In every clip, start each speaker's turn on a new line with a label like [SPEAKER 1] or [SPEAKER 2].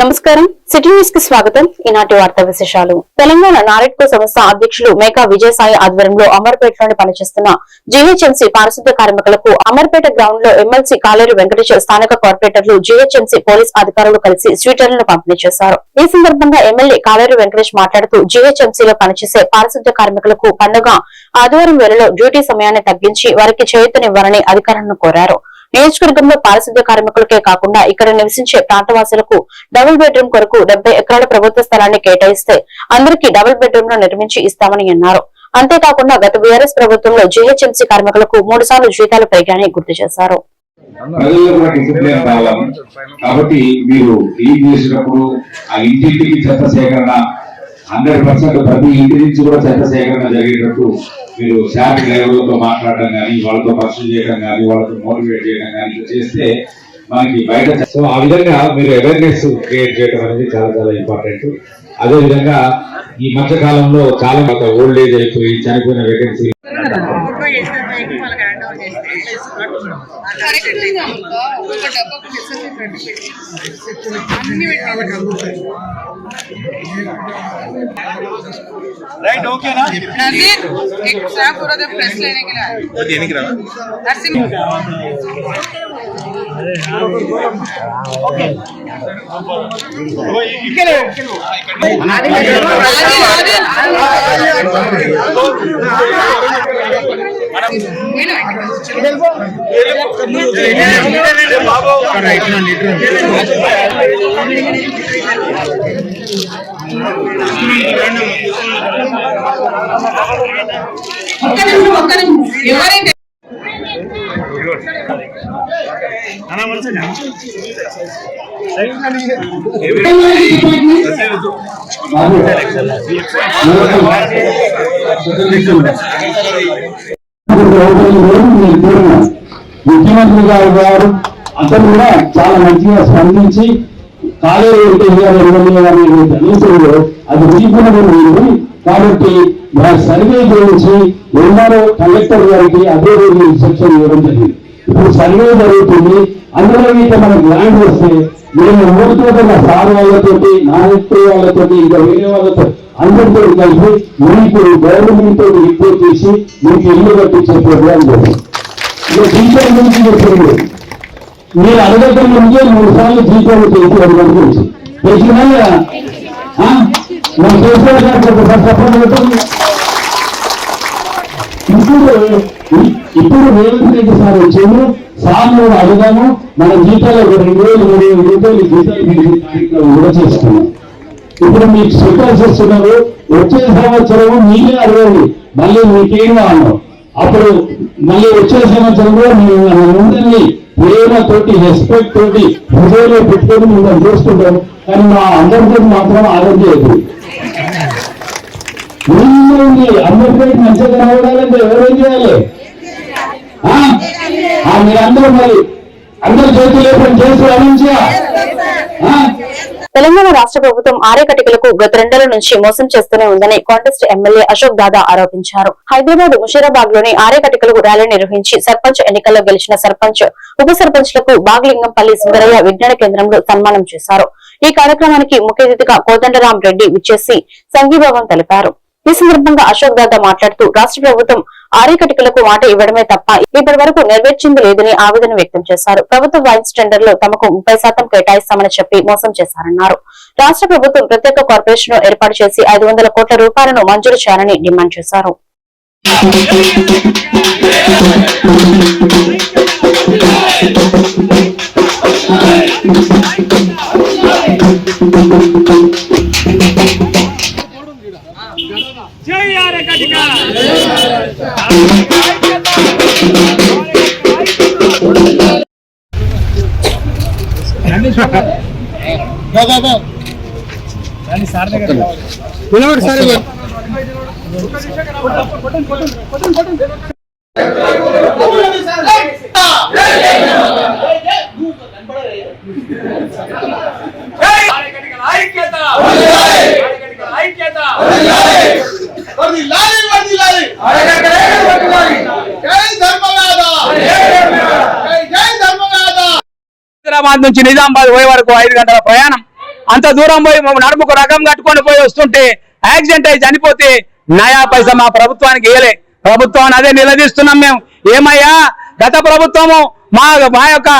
[SPEAKER 1] నమస్కారం. సిటీ న్యూస్కి స్వాగతం. ఈనాటి వార్తా విశేషాలు. తెలంగాణ నారెడ్కో సంస్థ అధ్యక్షులు మేకా విజయసాయి ఆధ్వర్యంలో అమర్పేటలోని పనిచేస్తున్న జీహెచ్ఎంసీ పారిశుద్ధ్య కార్మికులకు అమర్పేట గ్రౌండ్లో ఎమ్మెల్సీ కాలేరు వెంకటేశ్వర స్థానిక కార్పొరేటర్లు జీహెచ్ఎంసీ పోలీస్ అధికారులు కలిసి స్వీటర్లను పంపిణీ చేశారు. ఈ సందర్భంగా ఎమ్మెల్యే కాలేరు వెంకటేష్ మాట్లాడుతూ జీహెచ్ఎంసీలో పనిచేసే పారిశుద్ధ్య కార్మికులకు పండుగ ఆదివారం వేళలో డ్యూటీ సమయాన్ని తగ్గించి వారికి చేయూతనివ్వాలని అధికారులను కోరారు. నియోజకవర్గంలో పారిశుద్ధ్య కార్మికులకే కాకుండా ఇక్కడ నివసించే ప్రాంతవాసులకు డబుల్ బెడ్రూమ్ కొరకు డెబ్బై ఎకరాల ప్రభుత్వ స్థలాన్ని కేటాయిస్తే అందరికీ డబుల్ బెడ్రూమ్ను నిర్మించి ఇస్తామని అన్నారు. అంతేకాకుండా గత బీఆర్ఎస్ ప్రభుత్వంలో జీహెచ్ఎంసీ కార్మికులకు మూడు సార్లు జీతాలు పెరిగాయని గుర్తు చేశారు.
[SPEAKER 2] కాబట్టి మీరు చేసినప్పుడు ఆ ఇంటింటికి చెత్త సేకరణ హండ్రెడ్ పర్సెంట్ ప్రతి ఇంటి నుంచి కూడా చెత్త సేకరణ జరిగేటట్టు మీరు శాఖ డ్రైవర్లతో మాట్లాడడం కానీ వాళ్ళతో పరిచయం చేయడం కానీ వాళ్ళతో మోటివేట్ చేయడం కానీ చేస్తే మనకి బయట సో ఆ విధంగా మీరు అవేర్నెస్ క్రియేట్ చేయడం అనేది చాలా చాలా ఇంపార్టెంట్ అదే విధంగా ఈ మధ్య కాలంలో చాలా ఓల్డ్ ఏజ్ అయిపోయి చనిపోయిన వేకెన్సీ
[SPEAKER 3] ఫోటో చేసిన బయట వాళ్ళకి హ్యాండ్ ఓవర్ చేస్తే ఒక డబ్బా ఒక మెసేజ్ పెట్టి అన్ని పెట్టి
[SPEAKER 4] राइट ओके ना
[SPEAKER 3] नजीर एक ट्रैप पूरा दे प्रेस लेने के लिए आया।
[SPEAKER 4] वो देने की रहा
[SPEAKER 3] नरसिंह आदिल, ఒక్క నిమిషం ఒక్క నిమిషం. ఎవరైతే
[SPEAKER 5] ముఖ్యమంత్రి గారు గారు అతను కూడా చాలా మంచిగా స్పందించి కాలేజీ ఎమ్మెల్యే గారు కనీసంలో అది తీసుకున్నది కాబట్టి మా సర్వే గురించి ఎన్నో కలెక్టర్ గారికి అదే రోజు ఇన్స్ట్రక్షన్ ఇవ్వడం జరిగింది. ఇప్పుడు సర్వే జరుగుతుంది. అందులో అయితే మనకు ల్యాండ్ వస్తే నేను ఊరితో నా సార్ వాళ్ళతోటి నా వ్యక్తి వాళ్ళతోటి ఇంకా వేరే వాళ్ళతో అందరితో కలిసి మీకు గవర్నమెంట్తో రిపోర్ట్ చేసి మీకు ఇల్లు కట్టించే ప్రోగ్రామ్ చేస్తాం. ఇక టీచర్ గురించి చెప్పండి. మీరు అడగటం ముందే మూడు సార్లు జీతం చేసి అడగడం గురించి చేసినా మనం చేసే సపోర్ట్ పెట్టండి ఇప్పుడు ఇప్పుడు రేవంత్ రెడ్డి సార్ వచ్చాము? సార్ నువ్వు అడుగుదాము మన జీతాలు ఒక రెండు వేలు మూడు వేల రూపాయలు జీతాలు కార్యక్రమం కూడా చేస్తున్నాం ఇప్పుడు మీకు స్వీకార్ చేస్తున్నారు వచ్చే సంవత్సరం మీరే అడగండి మళ్ళీ మీకేం కావాలి. అప్పుడు మళ్ళీ వచ్చే సంవత్సరం కూడా మేము ముందని ప్రేమతోటి రెస్పెక్ట్ తోటి హృదయంలో పెట్టుకొని మిమ్మల్ని చూస్తుంటాం. కానీ మా అందరితో మాత్రం ఆరోగ్యం ఉంది అందరికీ మంచిగా ఎవరేం చేయాలి? మీరందరూ మరి అందరు చేతులు చేసి అనించా
[SPEAKER 1] తెలంగాణ రాష్ట్ర ప్రభుత్వం ఆరేకటికలకు గత రెండేళ్ళ నుంచి మోసం చేస్తూనే ఉందని కాంటెస్ట్ ఎమ్మెల్యే అశోక్ దాదా ఆరోపించారు. హైదరాబాద్ ముషీరాబాద్లోని ఆరేకటికలకు ర్యాలీ నిర్వహించి సర్పంచ్ ఎన్నికల్లో గెలిచిన సర్పంచ్ ఉప సర్పంచ్లకు బాగ్లింగంపల్లి సుందరయ్య విజ్ఞాన కేంద్రంలో సన్మానం చేశారు. ఈ కార్యక్రమానికి ముఖ్య అతిథిగా కోదండరాం రెడ్డి విచ్చేసి సంఘీభావం తెలిపారు. ఈ సందర్భంగా అశోక్ దాదా మాట్లాడుతూ రాష్ట్ర ప్రభుత్వం ఆరేకటికలకు మాట ఇవ్వడమే తప్ప ఇప్పటి వరకు నెరవేర్చింది లేదని ఆవేదన వ్యక్తం చేశారు. ప్రభుత్వ వైన్స్ టెండర్లో తమకు ముప్పై శాతం కేటాయిస్తామని చెప్పి మోసం చేశారన్నారు. రాష్ట్ర ప్రభుత్వం ప్రత్యేక కార్పొరేషన్ ఏర్పాటు చేసి ఐదు వందల కోట్ల రూపాయలను మంజూరు చేయాలని డిమాండ్ చేశారు.
[SPEAKER 6] పిలవండి సార్ ఐక్యత ఐక్యత వర్ధిల్లాలి, వర్ధిల్లాలి. జై ధర్మవేద జై జై ధర్మవేద
[SPEAKER 4] హైదరాబాద్ నుంచి నిజామాబాద్ పోయే వరకు ఐదు గంటల ప్రయాణం.
[SPEAKER 7] అంత దూరం పోయి నడుముకు రకం కట్టుకొని పోయి వస్తుంటే యాక్సిడెంట్ అయి చనిపోతే నయా పైసా మా ప్రభుత్వానికి ఇయ్యలే. ప్రభుత్వాన్ని అదే నిలదీస్తున్నాం మేము. ఏమయ్యా? గత ప్రభుత్వము మా మా యొక్క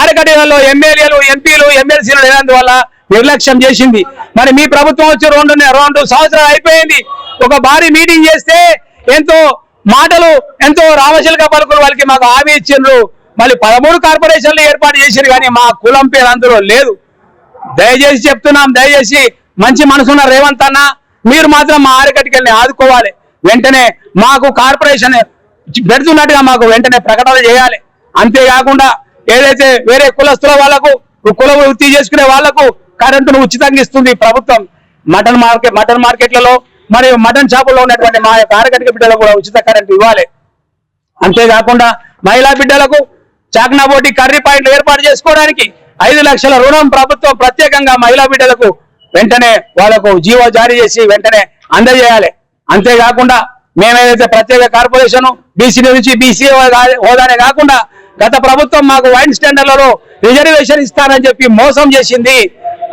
[SPEAKER 7] ఆరగడ్డలలో ఎమ్మెల్యేలు ఎంపీలు ఎమ్మెల్సీలు లేనందువల్ల నిర్లక్ష్యం చేసింది. మరి మీ ప్రభుత్వం వచ్చి రెండు రెండు సంవత్సరాలు అయిపోయింది. ఒక భారీ మీటింగ్ చేస్తే ఎంతో మాటలు ఎంతో రామశిల్క పలుకులు వాళ్ళకి మాకు హామీ ఇచ్చిండ్రు. మళ్ళీ పదమూడు కార్పొరేషన్లు ఏర్పాటు చేశారు కానీ మా కులం పేరు అందులో లేదు. దయచేసి చెప్తున్నాం దయచేసి మంచి మనసున్న రేవంత్ అన్న మీరు మాత్రం మా ఆరకటికెళ్ళి ఆదుకోవాలి. వెంటనే మాకు కార్పొరేషన్ పెడుతున్నట్టుగా మాకు వెంటనే ప్రకటన చేయాలి. అంతేకాకుండా ఏదైతే వేరే కులస్తుల వాళ్ళకు కుల వృత్తి చేసుకునే వాళ్ళకు కరెంటును ఉచితంగా ఇస్తుంది ప్రభుత్వం. మటన్ మార్కెట్ మటన్ మార్కెట్లలో మరియు మటన్ షాపుల్లో ఉన్నటువంటి మా యొక్క ఆరకటిక బిడ్డలకు కూడా ఉచిత కరెంట్ ఇవ్వాలి. అంతేకాకుండా మహిళా బిడ్డలకు చాక్నాబోటి కర్రీ పాయింట్లు ఏర్పాటు చేసుకోవడానికి ఐదు లక్షల రుణం ప్రభుత్వం ప్రత్యేకంగా మహిళా బిడ్డలకు వెంటనే వాళ్ళకు జీవో జారీ చేసి వెంటనే అందజేయాలి. అంతేకాకుండా మేమేదైతే ప్రత్యేక కార్పొరేషన్ బీసీ నుంచి బీసీ హోదానే కాకుండా గత ప్రభుత్వం మాకు వైన్ స్టాండర్లలో రిజర్వేషన్ ఇస్తానని చెప్పి మోసం చేసింది.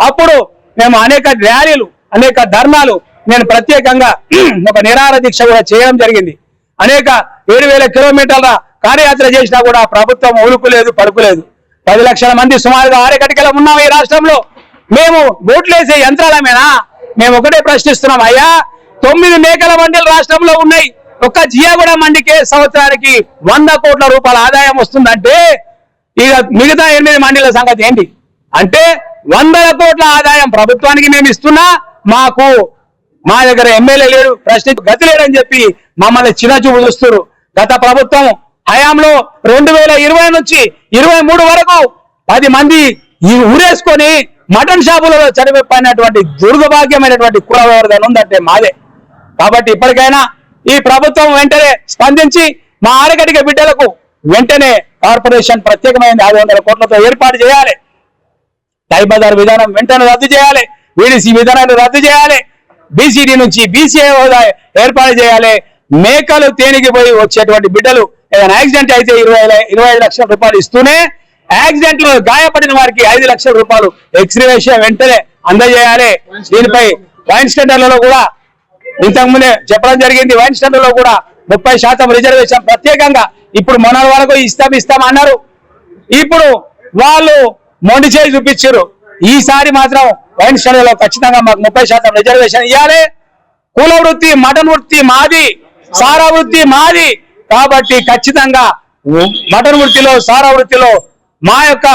[SPEAKER 7] అప్పుడు మేము అనేక ర్యాలీలు అనేక ధర్నాలు నేను ప్రత్యేకంగా ఒక నిరాహార దీక్ష కూడా చేయడం జరిగింది. అనేక ఏడు వేల కిలోమీటర్ల కార్యయాత్ర చేసినా కూడా ప్రభుత్వం ఊరుకులేదు పడుకులేదు. పది లక్షల మంది సుమారుగా ఆరకటికల ఉన్నాం ఈ రాష్ట్రంలో. మేము ఓట్లేసే యంత్రాలమేనా? మేము ఒకటే ప్రశ్నిస్తున్నాం అయ్యా తొమ్మిది మేకల మండలి రాష్ట్రంలో ఉన్నాయి. ఒక్క జియాగూడ మండికే సంవత్సరానికి వంద కోట్ల రూపాయల ఆదాయం వస్తుందంటే ఇక మిగతా ఎనిమిది మండల సంగతి ఏంటి? అంటే వందల కోట్ల ఆదాయం ప్రభుత్వానికి మేము ఇస్తున్నా మాకు మా దగ్గర ఎమ్మెల్యే లేడు ప్రశ్న గతి లేడని చెప్పి మమ్మల్ని చిన్న చూపు చూస్తారు గత ప్రభుత్వం హయాంలో రెండు వేల ఇరవై నుంచి ఇరవై మూడు వరకు పది మంది ఈ ఊరేసుకొని మటన్ షాపులలో చనిపోయినటువంటి దుర్గభాగ్యమైనటువంటి కుల వ్యవహారం ఉందంటే మాదే. కాబట్టి ఇప్పటికైనా ఈ ప్రభుత్వం వెంటనే స్పందించి మా ఆరగడిక బిడ్డలకు వెంటనే కార్పొరేషన్ ప్రత్యేకమైన ఐదు వందల కోట్లతో ఏర్పాటు చేయాలి. టైబజార్ విధానం వెంటనే రద్దు చేయాలి. వీడిసి విధానాన్ని రద్దు చేయాలి. బీసీడీ నుంచి బీసీఏ హోదా ఏర్పాటు చేయాలి. మేకలు తేనికి పోయి వచ్చేటువంటి బిడ్డలు ఏదైనా యాక్సిడెంట్ అయితే ఇరవై ఇరవై ఐదు లక్షల రూపాయలు ఇస్తూనే యాక్సిడెంట్లో గాయపడిన వారికి ఐదు లక్షల రూపాయలు ఎక్స్రేషన్ వెంటనే అందజేయాలి. దీనిపై వైన్ స్టాండర్లలో కూడా ఇంతకుముందే చెప్పడం జరిగింది. వైన్ స్టాండర్లో కూడా ముప్పై శాతం రిజర్వేషన్ ప్రత్యేకంగా ఇప్పుడు మొన్న వరకు ఇస్తాం ఇస్తాం అన్నారు. ఇప్పుడు వాళ్ళు మొండి చేయి చూపించారు. ఈసారి మాత్రం వైన్ స్టాండర్లో ఖచ్చితంగా మాకు ముప్పై శాతం రిజర్వేషన్ ఇవ్వాలి కుల వృత్తి మటన్ వృత్తి మాది సారా వృత్తి మాది. కాబట్టి ఖచ్చితంగా మటన్ వృత్తిలో సారా వృత్తిలో మా యొక్క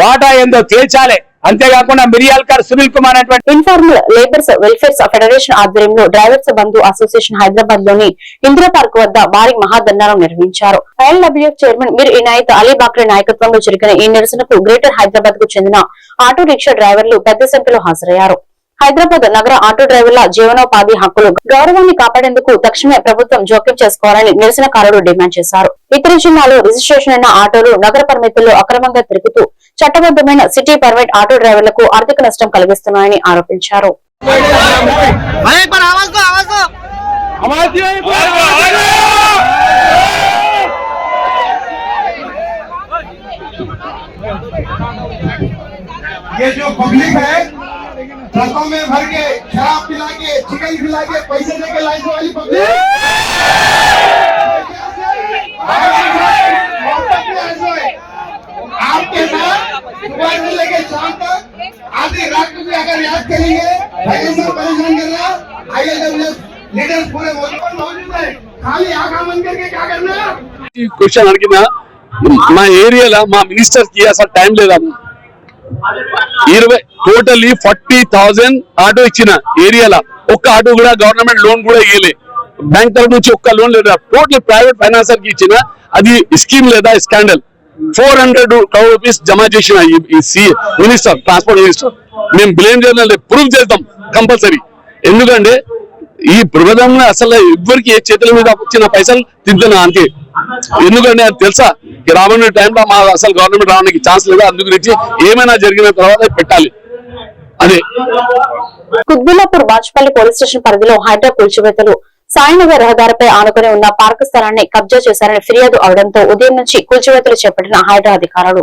[SPEAKER 7] వాటా ఏందో తేల్చాలి. అంతేకాకుండా మిరియాల్కర్ సునీల్ కుమార్ అనేటువంటి
[SPEAKER 1] ఇన్ఫార్మల్ లేబర్స్ వెల్ఫేర్స్ ఫెడరేషన్ ఆధ్వర్యంలో డ్రైవర్స్ బంధు అసోసియేషన్ హైదరాబాద్లోని ఇందిరా పార్క్ వద్ద భారీ మహాధర్నాను నిర్వహించారు. ఐఎల్డబ్ల్యూఎఫ్ చైర్మన్ మీర్ ఇనాయత్ అలీ బాక్రే నాయకత్వంలో జరిగిన ఈ నిరసనకు గ్రేటర్ హైదరాబాద్కు చెందిన ఆటో రిక్షా డ్రైవర్లు పెద్ద సంఖ్యలో హాజరయ్యారు. హైదరాబాద్ నగర ఆటో డ్రైవర్ల జీవనోపాధి హక్కులు గౌరవాన్ని కాపాడేందుకు తక్షణమే ప్రభుత్వం జోక్యం చేసుకోవాలని నిరసనకారులు డిమాండ్ చేశారు. ఇతర జిల్లాలో రిజిస్ట్రేషన్ అయిన ఆటోలు నగర పరిమితుల్లో అక్రమంగా తిరుగుతూ చట్టబద్దమైన సిటీ ప్రైవేట్ ఆటో డ్రైవర్లకు ఆర్థిక నష్టం కలిగిస్తున్నాయని ఆరోపించారు
[SPEAKER 6] ये जो पब्लिक है ट्रकों में भर के शराब पिला के चिकन खिला के पैसे दे के लाइट वाली पब्लिक आपके साथ सुबह से लेके शाम तक आधी रात को भी अगर याद करेंगे भाई सब परेशान कर रहा आई एल डब्ल्यू लीडर्स पूरे मौजूद है खाली आंखा बंद करके क्या करना
[SPEAKER 5] క్వశ్చన్ అడిగిన మా ఏరియాలో మా మినిస్టర్ కి అసలు టైం లేదా ఇరవై టోటల్లీ ఫార్టీ థౌజండ్ ఆటో ఇచ్చిన ఏరియాలో ఒక్క ఆటో కూడా గవర్నమెంట్ లోన్ కూడా ఇవ్వలే బ్యాంక్ తరఫు నుంచి ఒక్క లోన్ లేదా టోటల్ ప్రైవేట్ ఫైనాన్సర్ కి ఇచ్చిన అది స్కీమ్ లేదా scandal four hundred crore rupees జమ చేసిన ఈ- మినిస్టర్ ట్రాన్స్పోర్ట్ మినిస్టర్. మేము బ్లేమ్ చేయాలంటే ప్రూవ్ చేద్దాం కంపల్సరీ. ఎందుకంటే ఈ ప్రభుత్వంలో అసలు ఎవరికి ఏ చేతుల మీద వచ్చిన పైసలు తింటున్నా అంతే ఎందుకంటే అది తెలుసా ఈ రాబోయే టైంలో మా అసలు గవర్నమెంట్ రావడానికి ఛాన్స్ లేదు అందు గురించి ఏమైనా జరిగిన తర్వాత పెట్టాలి. అదే.
[SPEAKER 1] కుత్బుల్లాపూర్ బాచ్పల్లి పోలీస్ స్టేషన్ పరిధిలో హైడ్రా కూల్చివేతలు సాయినగర్ రహదారిపై ఆనుకుని ఉన్న పార్కు స్థలాన్ని కబ్జా చేశారని ఫిర్యాదు అవడంతో ఉదయం నుంచి కూల్చివేతలు చేపట్టిన హైడ్రా అధికారులు.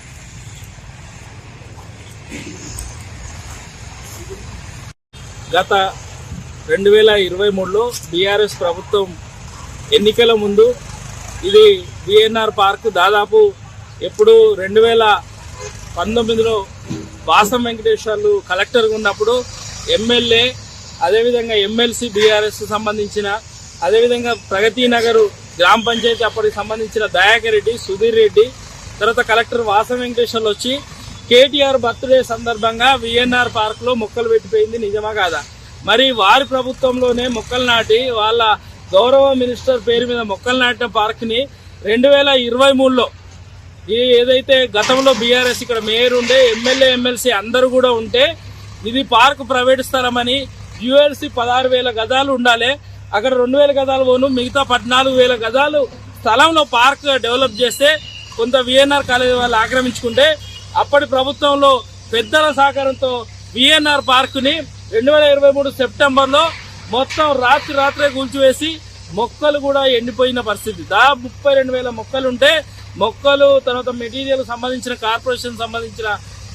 [SPEAKER 8] గత రెండు వేల ఇరవై మూడులో బీఆర్ఎస్ ప్రభుత్వం ఎన్నికల ముందు ఇది బిఎన్ఆర్ పార్క్ దాదాపు ఎప్పుడు రెండు వేల పంతొమ్మిదిలో వాసం వెంకటేశ్వర్లు కలెక్టర్గా ఉన్నప్పుడు ఎమ్మెల్యే అదేవిధంగా ఎమ్మెల్సీ బీఆర్ఎస్ సంబంధించిన అదేవిధంగా ప్రగతి నగర్ గ్రామ పంచాయతీ అప్పటికి సంబంధించిన దయాకర్ రెడ్డి సుధీర్ రెడ్డి తర్వాత కలెక్టర్ వాసం వెంకటేశ్వర్లు వచ్చి కేటీఆర్ బర్త్డే సందర్భంగా విఎన్ఆర్ పార్క్లో మొక్కలు పెట్టిపోయింది నిజమా కాదా? మరి వారి ప్రభుత్వంలోనే మొక్కలు నాటి వాళ్ళ గౌరవ మినిస్టర్ పేరు మీద మొక్కలు నాటిన పార్క్ని రెండు వేల ఇరవై మూడులో ఈ ఏదైతే గతంలో బీఆర్ఎస్ ఇక్కడ మేయర్ ఉండే ఎమ్మెల్యే ఎమ్మెల్సీ అందరూ కూడా ఉంటే ఇది పార్క్ ప్రైవేట్ స్థలమని యుఎల్సి పదహారు వేల గజాలు ఉండాలి. అక్కడ రెండు వేల గజాలు పోను మిగతా పద్నాలుగు వేల గజాలు స్థలంలో పార్క్ డెవలప్ చేస్తే కొంత విఎన్ఆర్ కాలేజీ వాళ్ళు ఆక్రమించుకుంటే అప్పటి ప్రభుత్వంలో పెద్దల సహకారంతో విఎన్ఆర్ పార్కుని రెండు వేల ఇరవై మూడు సెప్టెంబర్లో మొత్తం రాత్రి రాత్రే కూల్చివేసి మొక్కలు కూడా ఎండిపోయిన పరిస్థితి. దాదాపు ముప్పై రెండు వేల మొక్కలు ఉంటే మొక్కలు తర్వాత మెటీరియల్ సంబంధించిన కార్పొరేషన్ సంబంధించిన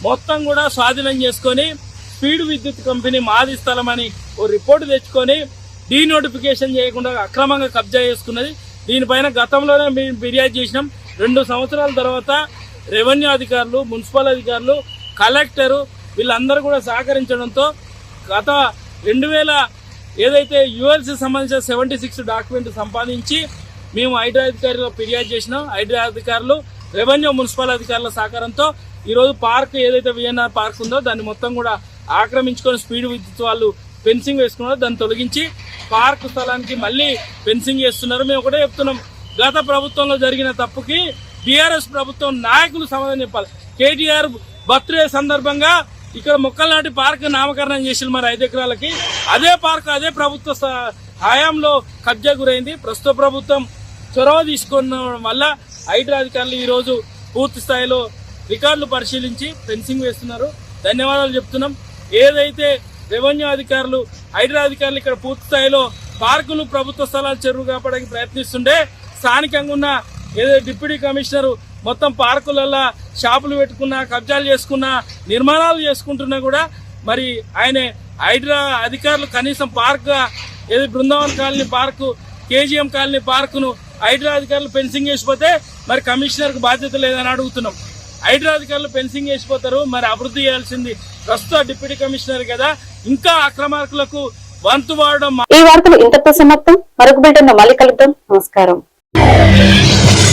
[SPEAKER 8] మొత్తం కూడా స్వాధీనం చేసుకొని స్పీడ్ విద్యుత్ కంపెనీ మాది స్థలం అని ఓ రిపోర్టు తెచ్చుకొని డీనోటిఫికేషన్ చేయకుండా అక్రమంగా కబ్జా చేసుకున్నది. దీనిపైన గతంలోనే మేము ఫిర్యాదు చేసినాం. రెండు సంవత్సరాల తర్వాత రెవెన్యూ అధికారులు మున్సిపల్ అధికారులు కలెక్టరు వీళ్ళందరూ కూడా సహకరించడంతో గత రెండు వేల ఏదైతే యుఎల్సి సంబంధించిన సెవెంటీ సిక్స్ డాక్యుమెంట్ సంపాదించి మేము హైడ్రా అధికారులు ఫిర్యాదు చేసినాం. హైడ్రా అధికారులు రెవెన్యూ మున్సిపల్ అధికారుల సహకారంతో ఈరోజు పార్క్ ఏదైతే విఎన్ఆర్ పార్క్ ఉందో దాన్ని మొత్తం కూడా ఆక్రమించుకొని స్పీడ్ విద్యుత్ వాళ్ళు ఫెన్సింగ్ వేసుకున్నారు. దాన్ని తొలగించి పార్క్ స్థలానికి మళ్ళీ ఫెన్సింగ్ చేస్తున్నారు. మేము ఒకటే చెప్తున్నాం. గత ప్రభుత్వంలో జరిగిన తప్పుకి టీఆర్ఎస్ ప్రభుత్వం నాయకులు సమాధానం చెప్పాలి. కేటీఆర్ బర్త్డే సందర్భంగా ఇక్కడ మొక్కలు నాటి పార్క్ నామకరణం చేసిన మరి ఐదు ఎకరాలకి. అదే పార్క్ అదే ప్రభుత్వ హయాంలో కబ్జా గురైంది. ప్రస్తుత ప్రభుత్వం చొరవ తీసుకున్న వల్ల హైడ్రా అధికారులు ఈరోజు పూర్తి స్థాయిలో రికార్డులు పరిశీలించి ఫెన్సింగ్ వేస్తున్నారు. ధన్యవాదాలు చెప్తున్నాం. ఏదైతే రెవెన్యూ అధికారులు హైడ్రా అధికారులు ఇక్కడ పూర్తి స్థాయిలో పార్కులు ప్రభుత్వ స్థలాలు చెరువు కాపాడానికి ప్రయత్నిస్తుంటే స్థానికంగా ఉన్న ఏదో డిప్యూటీ కమిషనర్ మొత్తం పార్కులల్లో షాపులు పెట్టుకున్నా కబ్జాలు చేసుకున్నా నిర్మాణాలు చేసుకుంటున్నా కూడా మరి ఆయన హైడ్రా అధికారులు కనీసం పార్క్ ఏదో Brindavan colony park KGM colony పార్కును Hydraa అధికారులు ఫెన్సింగ్ చేసిపోతే మరి కమిషనర్కు బాధ్యత లేదని అడుగుతున్నాం. హైడ్రా అధికారులు ఫెన్సింగ్ చేసిపోతారు మరి అభివృద్ధి చేయాల్సింది ప్రస్తుత డిప్యూటీ కమిషనర్ కదా. ఇంకా అక్రమార్కులకు వంతు వాడడం
[SPEAKER 1] ఈ వార్తలు ఇంతటితో సమాప్తం. మరొక బిల్టన్ మళ్ళీ కలుద్దాం. నమస్కారం. Música